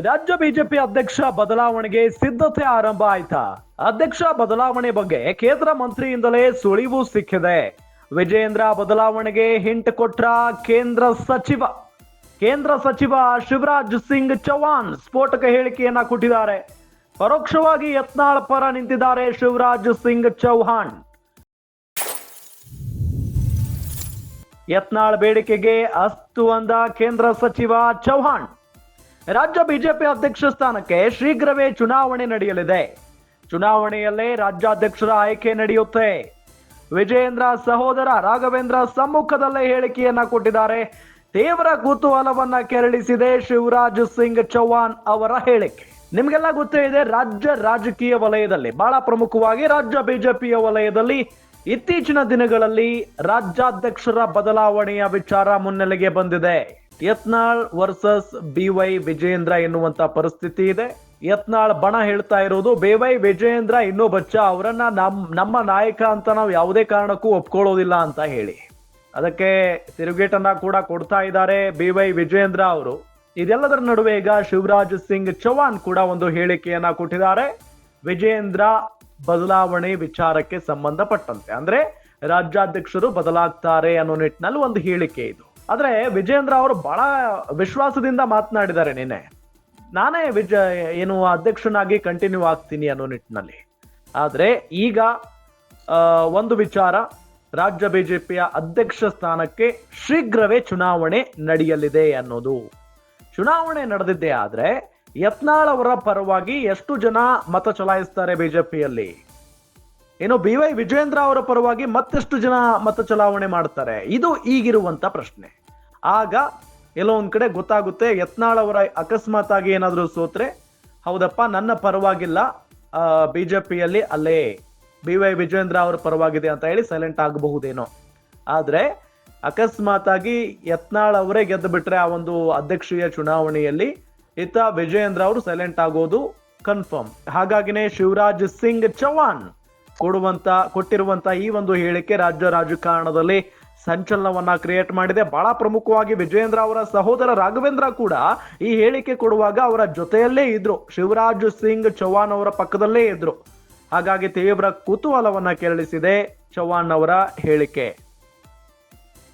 ರಾಜ್ಯ ಬಿಜೆಪಿ ಅಧ್ಯಕ್ಷ ಬದಲಾವಣೆಗೆ ಸಿದ್ಧತೆ ಆರಂಭ ಆಯ್ತಾ? ಅಧ್ಯಕ್ಷ ಬದಲಾವಣೆ ಬಗ್ಗೆ ಕೇಂದ್ರ ಮಂತ್ರಿಯಿಂದಲೇ ಸುಳಿವು ಸಿಕ್ಕಿದೆ. ವಿಜಯೇಂದ್ರ ಬದಲಾವಣೆಗೆ ಹಿಂಟ್ ಕೊಟ್ರ ಕೇಂದ್ರ ಸಚಿವ. ಕೇಂದ್ರ ಸಚಿವ ಶಿವರಾಜ್ ಸಿಂಗ್ ಚೌಹಾಣ್ ಸ್ಫೋಟಕ ಹೇಳಿಕೆಯನ್ನ ಕೊಟ್ಟಿದ್ದಾರೆ. ಪರೋಕ್ಷವಾಗಿ ಯತ್ನಾಳ್ ಪರ ನಿಂತಿದ್ದಾರೆ ಶಿವರಾಜ್ ಸಿಂಗ್ ಚೌಹಾಣ್. ಯತ್ನಾಳ್ ಬೇಡಿಕೆಗೆ ಅಸ್ತು ಅಂದ ಕೇಂದ್ರ ಸಚಿವ ಚೌಹಾಣ್. ರಾಜ್ಯ ಬಿಜೆಪಿ ಅಧ್ಯಕ್ಷ ಸ್ಥಾನಕ್ಕೆ ಶೀಘ್ರವೇ ಚುನಾವಣೆ ನಡೆಯಲಿದೆ. ಚುನಾವಣೆಯಲ್ಲೇ ರಾಜ್ಯಾಧ್ಯಕ್ಷರ ಆಯ್ಕೆ ನಡೆಯುತ್ತೆ. ವಿಜಯೇಂದ್ರ ಸಹೋದರ ರಾಘವೇಂದ್ರ ಸಮ್ಮುಖದಲ್ಲೇ ಹೇಳಿಕೆಯನ್ನ ಕೊಟ್ಟಿದ್ದಾರೆ. ತೀವ್ರ ಕುತೂಹಲವನ್ನ ಕೆರಳಿಸಿದೆ ಶಿವರಾಜ್ ಸಿಂಗ್ ಚೌಹಾಣ್ ಅವರ ಹೇಳಿಕೆ. ನಿಮಗೆಲ್ಲ ಗೊತ್ತೇ ಇದೆ, ರಾಜ್ಯ ರಾಜಕೀಯ ವಲಯದಲ್ಲಿ, ಬಹಳ ಪ್ರಮುಖವಾಗಿ ರಾಜ್ಯ ಬಿಜೆಪಿಯ ವಲಯದಲ್ಲಿ ಇತ್ತೀಚಿನ ದಿನಗಳಲ್ಲಿ ರಾಜ್ಯಾಧ್ಯಕ್ಷರ ಬದಲಾವಣೆಯ ವಿಚಾರ ಮುನ್ನೆಲೆಗೆ ಬಂದಿದೆ. Yatnal versus B Y Vijayendra ಎನ್ನುವಂತ ಪರಿಸ್ಥಿತಿ ಇದೆ. ಯತ್ನಾಳ್ ಬಣ ಹೇಳ್ತಾ ಇರೋದು, ಬಿ ವೈ ವಿಜಯೇಂದ್ರ ಇನ್ನೂ ಬಚ್ಚ, ಅವರನ್ನ ನಮ್, ನಮ್ಮ ನಾಯಕ ಅಂತ ನಾವು ಯಾವುದೇ ಕಾರಣಕ್ಕೂ ಒಪ್ಕೊಳ್ಳೋದಿಲ್ಲ ಅಂತ ಹೇಳಿ. ಅದಕ್ಕೆ ತಿರುಗೇಟನ್ನ ಕೂಡ ಕೊಡ್ತಾ ಇದ್ದಾರೆ ಬಿ ವೈ ವಿಜಯೇಂದ್ರ ಅವರು. ಇದೆಲ್ಲದರ ನಡುವೆ ಈಗ ಶಿವರಾಜ್ ಸಿಂಗ್ ಚೌಹಾಣ್ ಕೂಡ ಒಂದು ಹೇಳಿಕೆಯನ್ನ ಕೊಟ್ಟಿದ್ದಾರೆ. ವಿಜಯೇಂದ್ರ ಬದಲಾವಣೆ ವಿಚಾರಕ್ಕೆ ಸಂಬಂಧಪಟ್ಟಂತೆ. ಅಂದ್ರೆ ರಾಜ್ಯಾಧ್ಯಕ್ಷರು ಬದಲಾಗ್ತಾರೆ ಅನ್ನೋ ನಿಟ್ಟಿನಲ್ಲಿ ಒಂದು ಹೇಳಿಕೆ ಇದು. ಆದ್ರೆ ವಿಜಯೇಂದ್ರ ಅವರು ಬಹಳ ವಿಶ್ವಾಸದಿಂದ ಮಾತನಾಡಿದ್ದಾರೆ ನಿನ್ನೆ. ನಾನೇ ವಿಜ, ಏನು ಅಧ್ಯಕ್ಷನಾಗಿ ಕಂಟಿನ್ಯೂ ಆಗ್ತೀನಿ ಅನ್ನೋ ನಿಟ್ಟಿನಲ್ಲಿ. ಆದ್ರೆ ಈಗ ಒಂದು ವಿಚಾರ, ರಾಜ್ಯ ಬಿಜೆಪಿಯ ಅಧ್ಯಕ್ಷ ಸ್ಥಾನಕ್ಕೆ ಶೀಘ್ರವೇ ಚುನಾವಣೆ ನಡೆಯಲಿದೆ ಅನ್ನೋದು. ಚುನಾವಣೆ ನಡೆದಿದ್ದೆ ಆದ್ರೆ, ಯತ್ನಾಳ್ ಅವರ ಪರವಾಗಿ ಎಷ್ಟು ಜನ ಮತ ಚಲಾಯಿಸ್ತಾರೆ ಬಿಜೆಪಿಯಲ್ಲಿ? ಏನು ಬಿ ವೈ ವಿಜಯೇಂದ್ರ ಅವರ ಪರವಾಗಿ ಮತ್ತೆಷ್ಟು ಜನ ಮತ ಚಲಾವಣೆ ಮಾಡ್ತಾರೆ? ಇದು ಈಗಿರುವಂತ ಪ್ರಶ್ನೆ. ಆಗ ಎಲ್ಲೋ ಒಂದ್ ಕಡೆ ಗೊತ್ತಾಗುತ್ತೆ, ಯತ್ನಾಳ್ ಅವರ ಅಕಸ್ಮಾತ್ ಆಗಿ ಏನಾದರೂ ಸೋತ್ರೆ? ಹೌದಪ್ಪ, ನನ್ನ ಪರವಾಗಿಲ್ಲ. ಬಿಜೆಪಿಯಲ್ಲಿ ಅಲ್ಲೇ, ಬಿ ವೈ ವಿಜೇಂದ್ರ ಅವರ ಪರವಾಗಿದೆ ಅಂತ ಹೇಳಿ ಸೈಲೆಂಟ್ ಆಗಬಹುದೇನೋ. ಆದರೆ ಅಕಸ್ಮಾತ್ ಆಗಿ ಯತ್ನಾಳ್ ಅವರೇ ಗೆದ್ದು ಬಿಟ್ರೆ ಆ ಒಂದು ಅಧ್ಯಕ್ಷೀಯ ಚುನಾವಣೆಯಲ್ಲಿ ಇತ್ತ ವಿಜಯೇಂದ್ರ ಅವರು ಸೈಲೆಂಟ್ ಆಗೋದು ಕನ್ಫರ್ಮ್ ಹಾಗಾಗಿನೇ ಶಿವರಾಜ್ ಸಿಂಗ್ ಚೌಹಾಣ್ ಕೊಡುವಂತ, ಕೊಟ್ಟಿರುವಂತ ಈ ಒಂದು ಹೇಳಿಕೆ ರಾಜ್ಯ ರಾಜಕಾರಣದಲ್ಲಿ ಸಂಚಲನವನ್ನ ಕ್ರಿಯೇಟ್ ಮಾಡಿದೆ. ಬಹಳ ಪ್ರಮುಖವಾಗಿ ವಿಜಯೇಂದ್ರ ಅವರ ಸಹೋದರ ರಾಘವೇಂದ್ರ ಕೂಡ ಈ ಹೇಳಿಕೆ ಕೊಡುವಾಗ ಅವರ ಜೊತೆಯಲ್ಲೇ ಇದ್ರು. ಶಿವರಾಜ್ ಸಿಂಗ್ ಚೌಹಾಣ್ ಅವರ ಪಕ್ಕದಲ್ಲೇ ಇದ್ರು. ಹಾಗಾಗಿ ತೀವ್ರ ಕುತೂಹಲವನ್ನ ಕೆರಳಿಸಿದೆ ಚೌಹಾಣ್ ಅವರ ಹೇಳಿಕೆ.